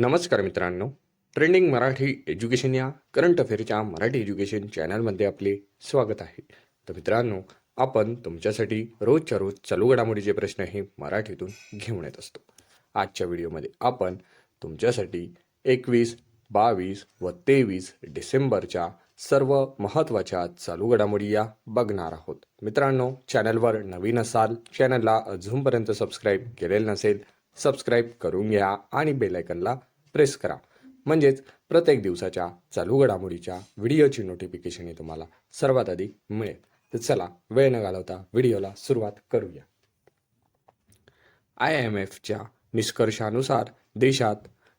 नमस्कार मित्रांनो. Trending Marathi education या करंट अफेअरच्या मराठी एज्युकेशन चॅनलमध्ये आपले स्वागत आहे. तर मित्रांनो आपण तुमच्यासाठी रोजच्या रोज चालू घडामोडीचे प्रश्न हे मराठीतून घेऊन येत असतो. आजच्या व्हिडिओमध्ये आपण तुमच्यासाठी एकवीस बावीस व तेवीस डिसेंबरच्या सर्व महत्त्वाच्या चालू घडामोडी या बघणार आहोत. मित्रांनो चॅनलवर नवीन असाल चॅनलला अजूनपर्यंत सबस्क्राईब केलेलं नसेल सबस्क्राईब करून घ्या आणि बेलायकनला प्रेस करा. म्हणजेच प्रत्येक दिवसाच्या चालू घडामोडीच्या व्हिडिओची नोटिफिकेशन ही तुम्हाला सर्वात आधी मिळेल. तर चला वेळ न घालवता व्हिडिओला सुरुवात करूया. आय एम एफच्या निष्कर्षानुसार देशात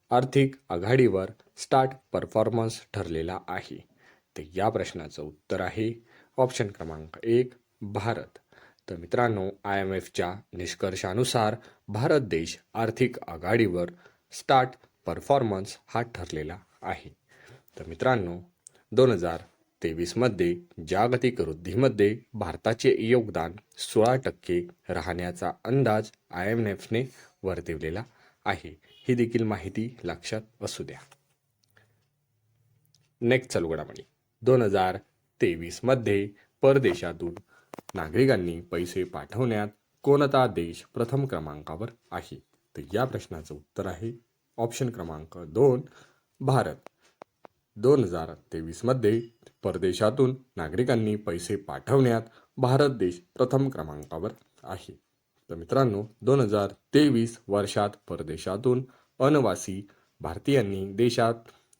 आर्थिक आघाडीवर स्टार्ट परफॉर्मन्स ठरलेला आहे. तर या प्रश्नाचं उत्तर आहे ऑप्शन क्रमांक एक भारत. तर मित्रांनो आय एम एफच्या निष्कर्षानुसार भारत देश आर्थिक आघाडीवर स्टार्ट परफॉर्मन्स हा ठरलेला आहे. तर मित्रांनो दोन हजार तेवीसमध्ये जागतिक वृद्धीमध्ये भारताचे योगदान सोळा टक्के राहण्याचा अंदाज आय एम एफने वर्तवलेला आहे. ही देखील माहिती लक्षात असू द्या. नेक्स्ट चालू घडामोडी. दोन हजार तेवीसमध्ये परदेशातून नागरिकांनी पैसे पाठवण्यात कोणता देश प्रथम क्रमांकावर आहे? तर या प्रश्नाचं उत्तर आहे ऑप्शन क्रमांक दोन भारत. दोन हजार तेवीसमध्ये परदेशातून नागरिकांनी पैसे पाठवण्यात भारत देश प्रथम क्रमांकावर आहे. तर मित्रांनो दोन हजार तेवीस वर्षात परदेशातून अनवासी भारतीयांनी देशात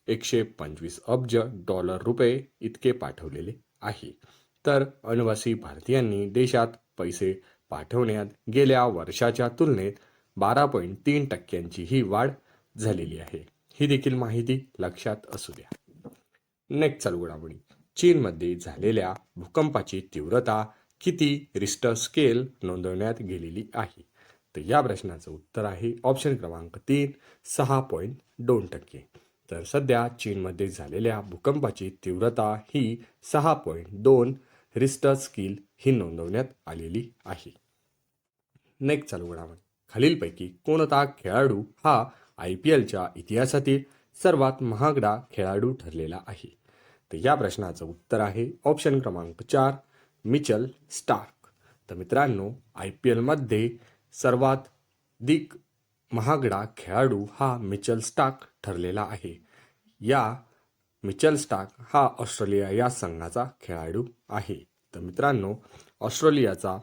एकशे पंचवीस अब्ज डॉलर रुपये इतके पाठवलेले आहे. तर अनवासी भारतीयांनी देशात पैसे पाठवण्यात गेल्या वर्षाच्या तुलनेत बारा पॉईंट तीन टक्क्यांची ही वाढ झालेली आहे. ही देखील माहिती लक्षात असू द्या. नेक्स्ट चालू घडामोडी. चीनमध्ये झालेल्या भूकंपाची तीव्रता किती रिस्टर स्केल नोंदवण्यात गेलेली आहे? तर या प्रश्नाचं उत्तर आहे ऑप्शन क्रमांक तीन सहा पॉईंट दोन टक्के. तर सध्या चीनमध्ये झालेल्या भूकंपाची तीव्रता ही सहा पॉईंट दोन रिस्टर स्किल ही नोंदवण्यात आलेली आहे. नेक्स्ट चालू घडामोडी. खालीलपैकी कोणता खेळाडू हा आय पी एलच्या इतिहासातील सर्वात महागडा खेळाडू ठरलेला आहे. तर या प्रश्नाचं उत्तर आहे ऑप्शन क्रमांक चार मिचल स्टार्क तर मित्रांनो आय पी एलमध्ये सर्वात दिक महागडा खेळाडू हा मिचल स्टार्क ठरलेला आहे. या मिचल स्टार्क हा ऑस्ट्रेलिया या संघाचा खेळाडू आहे. तर मित्रांनो ऑस्ट्रेलियाचा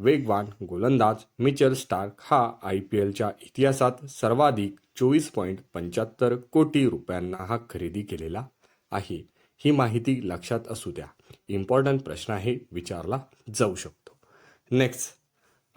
वेगवान गोलंदाज मिचेल स्टार्क हा आय पी एलच्या इतिहासात सर्वाधिक चोवीस पॉईंट पंच्याहत्तर कोटी रुपयांना हा खरेदी केलेला आहे. ही माहिती लक्षात असू द्या. इम्पॉर्टंट प्रश्न आहे विचारला जाऊ शकतो. नेक्स्ट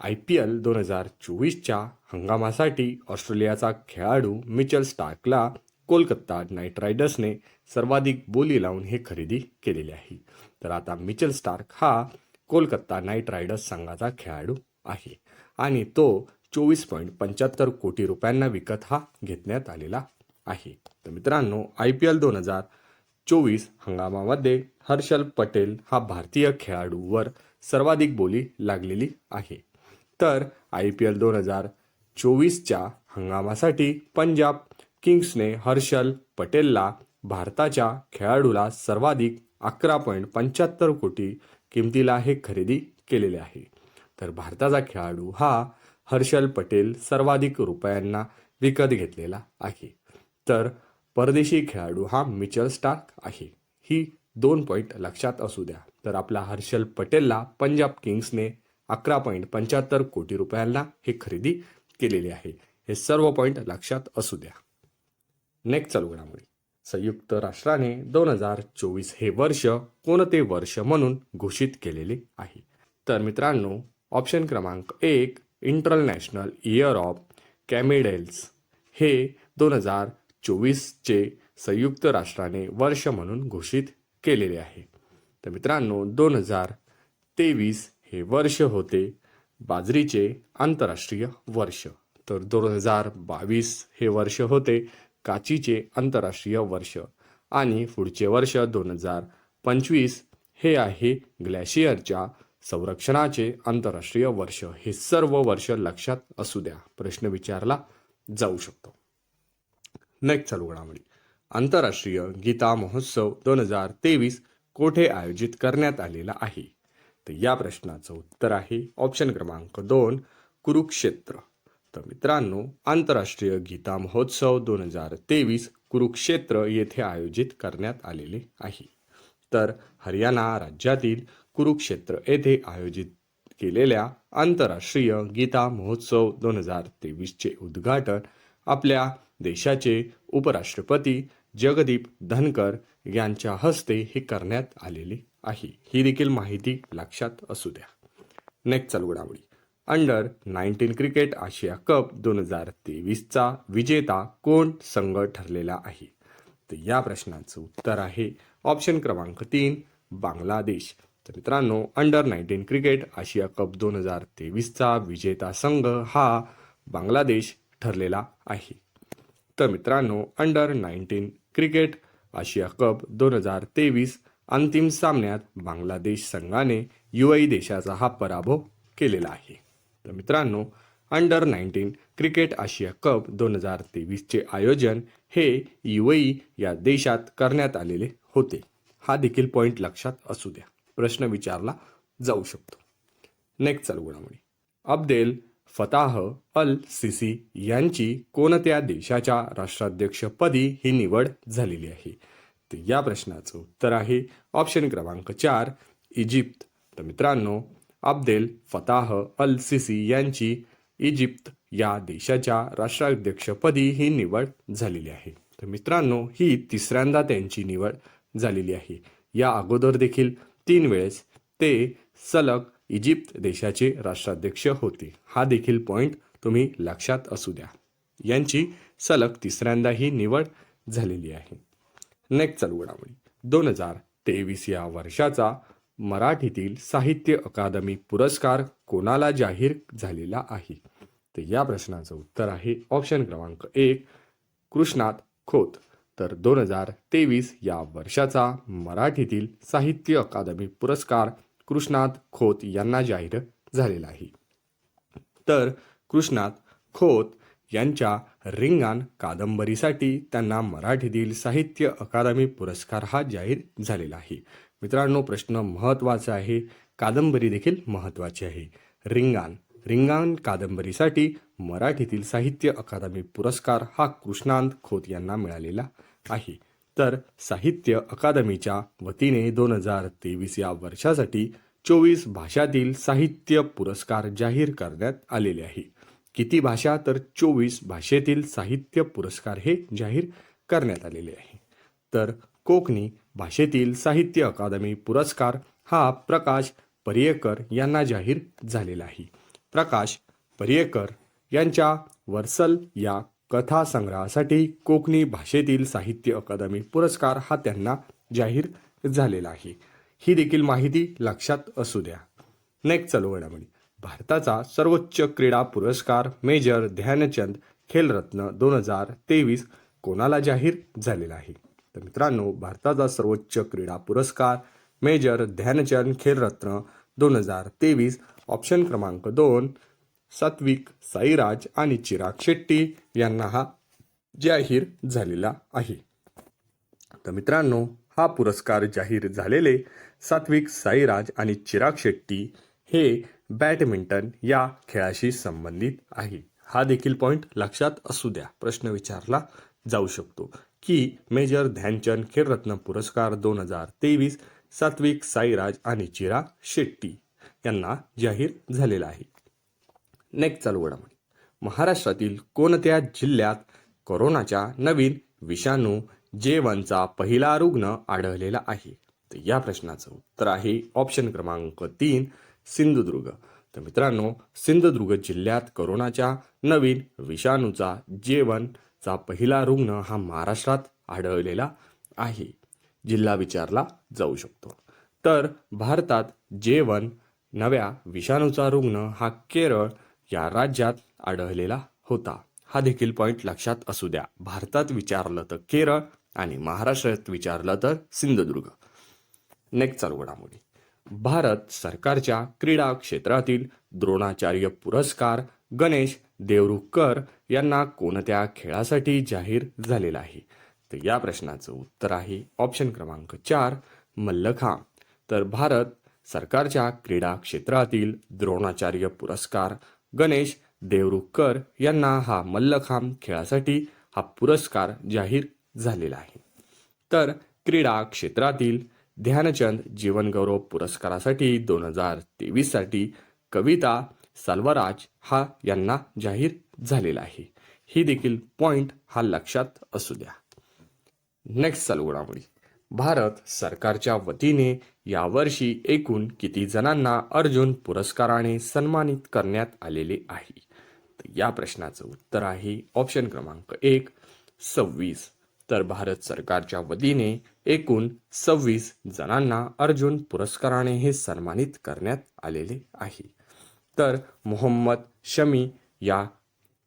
आय पी एल दोन हजार चोवीसच्या हंगामासाठी ऑस्ट्रेलियाचा खेळाडू मिचल स्टार्कला कोलकाता नाईट रायडर्सने सर्वाधिक बोली लावून हे खरेदी केलेले आहे. तर आता मिचल स्टार्क हा कोलकाता नाईट रायडर्स संघाचा खेळाडू आहे. आणि तो चोवीस पॉईंट पंच्याहत्तर कोटी रुपयांना विकत हा घेतण्यात आलेला आहे. तर मित्रांनो आय पी एल दोन हजार चोवीस हंगामामध्ये हर्षल पटेल हा भारतीय खेळाडूवर सर्वाधिक बोली लागलेली आहे. तर आय पी एल दोन हजार चोवीसच्या हंगामासाठी पंजाब किंग्सने हर्षल पटेलला भारताच्या खेळाडूला सर्वाधिक अकरा पॉईंट पंच्याहत्तर कोटी किमतीला हे खरेदी केलेले आहे. तर भारताचा खेळाडू हा हर्षल पटेल सर्वाधिक रुपयांना विकत घेतलेला आहे. तर परदेशी खेळाडू हा मिचल स्टार्क आहे. ही दोन पॉईंट लक्षात असू द्या. तर आपला हर्षल पटेलला पंजाब किंग्सने अकरा पॉईंट पंच्याहत्तर कोटी रुपयांना हे खरेदी केलेली आहे. हे सर्व पॉईंट लक्षात असू द्या. नेक्स्ट चालू घडामोडी. संयुक्त राष्ट्राने दोन हजार चोवीस हे वर्ष कोणते वर्ष म्हणून घोषित केलेले आहे? तर मित्रांनो ऑप्शन क्रमांक एक इंटरनॅशनल इयर ऑफ कॅमेडेल्स. हे दोन हजार चोवीसचे संयुक्त राष्ट्राने वर्ष म्हणून घोषित केलेले आहे. तर मित्रांनो दोन हजार तेवीस हे वर्ष होते बाजरीचे आंतरराष्ट्रीय वर्ष. तर दोन हजार बावीस हे वर्ष होते काचीचे आंतरराष्ट्रीय वर्ष आणि पुढचे वर्ष दोन हजार पंचवीस हे आहे ग्लॅशियरच्या संरक्षणाचे आंतरराष्ट्रीय वर्ष. हे सर्व वर्ष लक्षात असू द्या. प्रश्न विचारला जाऊ शकतो. नेक्स्ट चालू घडामोडी. आंतरराष्ट्रीय गीता महोत्सव दोन हजार तेवीस कोठे आयोजित करण्यात आलेला आहे? तर या प्रश्नाचं उत्तर आहे ऑप्शन क्रमांक दोन कुरुक्षेत्र. तर मित्रांनो आंतरराष्ट्रीय गीता महोत्सव दोन हजार तेवीस कुरुक्षेत्र येथे आयोजित करण्यात आलेले आहे. तर हरियाणा राज्यातील कुरुक्षेत्र येथे आयोजित केलेल्या आंतरराष्ट्रीय गीता महोत्सव दोन हजार तेवीसचे उद्घाटन आपल्या देशाचे उपराष्ट्रपती जगदीप धनकर यांच्या हस्ते हे करण्यात आलेले आहे. ही देखील माहिती लक्षात असू द्या. नेक्स्ट चालू घडामोडी. Under nineteen cricket Asia cup दोन हजार तेवीसचा विजेता कोण संघ ठरलेला आहे? तर या प्रश्नाचं उत्तर आहे ऑप्शन क्रमांक तीन बांगलादेश. तर मित्रांनो under nineteen cricket Asia cup दोन हजार तेवीसचा विजेता संघ हा बांगलादेश ठरलेला आहे. तर मित्रांनो under nineteen cricket Asia cup दोन हजार तेवीस अंतिम सामन्यात बांगलादेश संघाने युएई देशाचा हा पराभव केलेला आहे. तर मित्रांनो under nineteen cricket Asia cup दोन हजार तेवीसचे आयोजन हे युएई या देशात करण्यात आलेले होते. हा देखील पॉईंट लक्षात असू द्या. प्रश्न विचारला जाऊ शकतो. नेक्स्ट चालू अब्देल फताह अल सिसी यांची कोणत्या देशाच्या राष्ट्राध्यक्षपदी ही निवड झालेली आहे? तर या प्रश्नाचं उत्तर आहे ऑप्शन क्रमांक चार इजिप्त. तर मित्रांनो अब्देल फताह अल सिसी यांची इजिप्त या देशाच्या राष्ट्राध्यक्षपदी ही निवड झालेली आहे. तर मित्रांनो ही तिसऱ्यांदा त्यांची निवड झालेली आहे. या अगोदर देखील तीन वेळेस ते सलग इजिप्त देशाचे राष्ट्राध्यक्ष होते. हा देखील पॉईंट तुम्ही लक्षात असू द्या. यांची सलग तिसऱ्यांदा ही निवड झालेली आहे. नेक्स्ट चालू घडामोडी. दोन हजार तेवीस या वर्षाचा मराठीतील साहित्य अकादमी पुरस्कार कोणाला जाहीर झालेला आहे? तर या प्रश्नाचं उत्तर आहे ऑप्शन क्रमांक एक कृष्णात खोत. तर दोन हजार तेवीस या वर्षाचा मराठीतील साहित्य अकादमी पुरस्कार कृष्णात खोत यांना जाहीर झालेला आहे. तर कृष्णात खोत यांच्या रिंगाण कादंबरीसाठी त्यांना मराठीतील साहित्य अकादमी पुरस्कार हा जाहीर झालेला आहे. मित्रांनो प्रश्न महत्त्वाचा आहे. कादंबरी देखील महत्त्वाची आहे. रिंगाण रिंगाण कादंबरीसाठी मराठीतील साहित्य अकादमी पुरस्कार हा कृष्णांत खोत यांना मिळालेला आहे. तर साहित्य अकादमीच्या वतीने दोन हजार तेवीस या वर्षासाठी चोवीस भाषातील साहित्य पुरस्कार जाहीर करण्यात आलेले आहे. किती भाषा? तर चोवीस भाषेतील साहित्य पुरस्कार हे जाहीर करण्यात आलेले आहे. तर कोकणी भाषेतील साहित्य अकादमी पुरस्कार हा प्रकाश पर्येकर यांना जाहीर झालेला आहे. प्रकाश पर्येकर यांच्या वर्सल या कथा संग्रहासाठी कोकणी भाषेतील साहित्य अकादमी पुरस्कार हा त्यांना जाहीर झालेला आहे. ही देखील माहिती लक्षात असू द्या. नेक्स्ट चालू घडामोडी. भारताचा सर्वोच्च क्रीडा पुरस्कार मेजर ध्यानचंद खेलरत्न दोन हजार तेवीस कोणाला जाहीर झालेला आहे? तर मित्रांनो भारताचा सर्वोच्च क्रीडा पुरस्कार मेजर ध्यानचंद खेलरत्न दोन हजार तेवीस ऑप्शन क्रमांक दोन सात्विक साईराज आणि चिराग शेट्टी यांना हा जाहीर झालेला आहे. तर मित्रांनो हा पुरस्कार जाहीर झालेले सात्विक साईराज आणि चिराग शेट्टी हे बॅडमिंटन या खेळाशी संबंधित आहे. हा देखील पॉईंट लक्षात असू द्या प्रश्न विचारला जाऊ शकतो. की मेजर ध्यानचंद खेलरत्न पुरस्कार दोन हजार तेवीस सात्विक साईराज आणि चिरा शेट्टी यांना जाहीर झालेला आहे. नेक्स्ट चालू घडामोडी. महाराष्ट्रातील कोणत्या जिल्ह्यात कोरोनाच्या नवीन विषाणू जे वनचा पहिला रुग्ण आढळलेला आहे? तर या प्रश्नाचं उत्तर आहे ऑप्शन क्रमांक तीन सिंधुदुर्ग. तर मित्रांनो सिंधुदुर्ग जिल्ह्यात कोरोनाच्या नवीन विषाणूचा जेवण चा पहिला रुग्ण हा महाराष्ट्रात आढळलेला आहे. जिल्हा विचारला जाऊ शकतो. तर भारतात जेवण नव्या विषाणूचा रुग्ण हा केरळ या राज्यात आढळलेला होता. हा देखील पॉईंट लक्षात असू द्या. भारतात विचारलं तर केरळ आणि महाराष्ट्रात विचारलं तर सिंधुदुर्ग. नेक्स्ट चालू घडामोडी. भारत सरकारच्या क्रीडा क्षेत्रातील द्रोणाचार्य पुरस्कार गणेश देवरुखकर यांना कोणत्या खेळासाठी जाहीर झालेला आहे? तर या प्रश्नाचं उत्तर आहे ऑप्शन क्रमांक चार मल्लखांब. तर भारत सरकारच्या क्रीडा क्षेत्रातील द्रोणाचार्य पुरस्कार गणेश देवरुखकर यांना हा मल्लखांब खेळासाठी हा पुरस्कार जाहीर झालेला आहे. तर क्रीडा क्षेत्रातील ध्यानचंद जीवनगौरव पुरस्कारासाठी दोन हजार तेवीससाठी कविता सल्वराज हा यांना जाहीर झालेला आहे. ही देखील पॉइंट हा लक्षात असू द्या. नेक्स्ट सलगुणामुळे भारत सरकारच्या वतीने यावर्षी एकूण किती जणांना अर्जुन पुरस्काराने सन्मानित करण्यात आलेले आहे? तर या प्रश्नाचं उत्तर आहे ऑप्शन क्रमांक एक सव्वीस. तर भारत सरकारच्या वतीने एकूण सव्वीस जणांना अर्जुन पुरस्काराने हे सन्मानित करण्यात आलेले आहे. तर मोहम्मद शमी या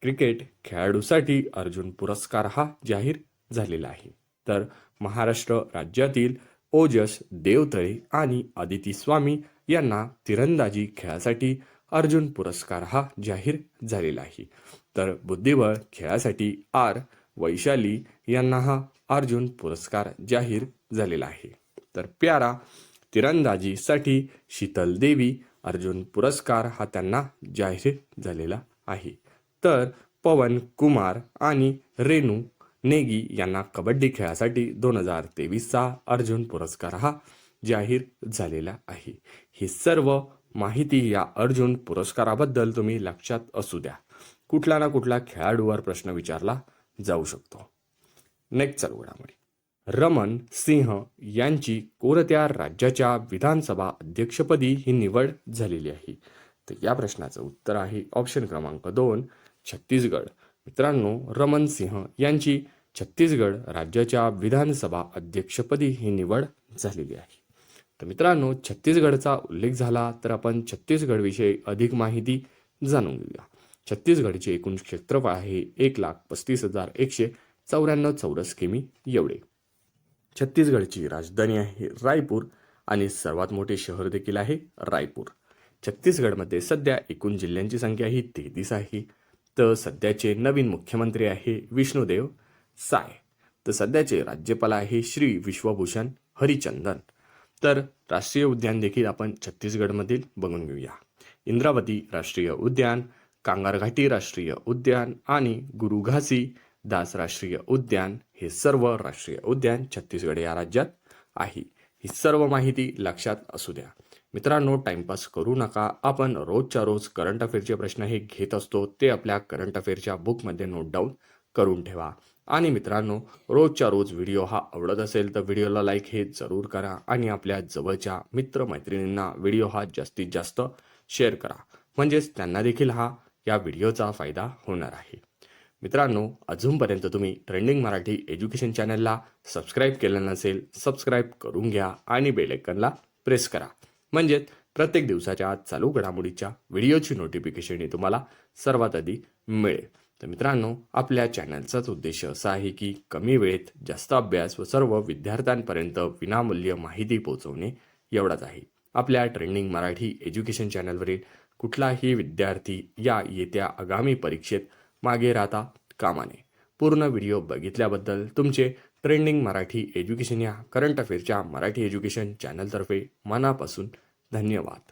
क्रिकेट खेळाडूसाठी अर्जुन पुरस्कार हा जाहीर झालेला आहे. तर महाराष्ट्र राज्यातील ओजस देवतळे आणि आदिती स्वामी यांना तिरंदाजी खेळासाठी अर्जुन पुरस्कार हा जाहीर झालेला आहे. तर बुद्धिबळ खेळासाठी आर वैशाली यांना हा अर्जुन पुरस्कार जाहीर झालेला आहे. तर प्यारा तिरंदाजीसाठी शीतल देवी अर्जुन पुरस्कार हा त्यांना जाहीर झालेला आहे. तर पवन कुमार आणि रेणू नेगी यांना कबड्डी खेळासाठी दोन हजार तेवीसचा अर्जुन पुरस्कार हा जाहीर झालेला आहे. ही सर्व माहिती या अर्जुन पुरस्काराबद्दल तुम्ही लक्षात असू द्या. कुठला ना कुठला खेळाडूवर प्रश्न विचारला जाऊ शकतो. नेक्स्ट चालू घडामोडी. रमन सिंह यांची कोरत्या राज्याच्या विधानसभा अध्यक्षपदी ही निवड झालेली आहे. तर या प्रश्नाचं उत्तर आहे ऑप्शन क्रमांक दोन छत्तीसगड. मित्रांनो रमन सिंह यांची छत्तीसगड राज्याच्या विधानसभा अध्यक्षपदी ही निवड झालेली आहे. तर मित्रांनो छत्तीसगडचा उल्लेख झाला तर आपण छत्तीसगडविषयी अधिक माहिती जाणून घेऊया. छत्तीसगडचे एकूण क्षेत्रफळ आहे एक लाख पस्तीस हजार एकशे चौऱ्याण्णव चौरस किमी एवढे. छत्तीसगडची राजधानी आहे रायपूर आणि सर्वात मोठे शहर देखील आहे रायपूर. छत्तीसगडमध्ये सध्या एकूण जिल्ह्यांची संख्या ही तेहतीस आहे. तर सध्याचे नवीन मुख्यमंत्री आहे विष्णुदेव साय. तर सध्याचे राज्यपाल आहे श्री विश्वभूषण हरिचंदन. तर राष्ट्रीय उद्यान देखील आपण छत्तीसगडमधील बघून घेऊया. इंद्रावती राष्ट्रीय उद्यान कांगारघाटी राष्ट्रीय उद्यान आणि गुरुघासी दास राष्ट्रीय उद्यान हे सर्व राष्ट्रीय उद्यान छत्तीसगड या राज्यात आहे. ही सर्व माहिती लक्षात असू द्या. मित्रांनो टाइमपास करू नका. आपण रोजच्या रोज करंट अफेअरचे प्रश्न हे घेत असतो ते आपल्या करंट अफेअरच्या बुकमध्ये नोट डाऊन करून ठेवा. आणि मित्रांनो रोजच्या रोज व्हिडिओ हा आवडत असेल तर व्हिडिओला लाईक हे जरूर करा आणि आपल्या जवळच्या मित्रमैत्रिणींना व्हिडिओ हा जास्तीत जास्त शेअर करा. म्हणजेच त्यांना देखील हा या व्हिडिओचा फायदा होणार आहे. मित्रांनो अजूनपर्यंत तुम्ही ट्रेंडिंग मराठी एज्युकेशन चॅनलला सबस्क्राईब केलं नसेल सबस्क्राईब करून घ्या आणि बेलेकनला प्रेस करा. म्हणजेच प्रत्येक दिवसाच्या चालू घडामोडीच्या व्हिडिओची नोटिफिकेशन ही तुम्हाला सर्वात आधी मिळेल. तर मित्रांनो आपल्या चॅनलचाच उद्देश असा आहे की कमी वेळेत जास्त अभ्यास व सर्व विद्यार्थ्यांपर्यंत विनामूल्य माहिती पोहोचवणे एवढाच आहे. आपल्या ट्रेंडिंग मराठी एज्युकेशन चॅनलवरील कुठलाही विद्यार्थी या येत्या आगामी परीक्षेत मागे राहता कामा नये पूर्ण व्हिडिओ बघितल्याबद्दल तुमचे ट्रेंडिंग मराठी एज्युकेशन या करंट अफेअरच्या मराठी एज्युकेशन चॅनलतर्फे मनापासून धन्यवाद.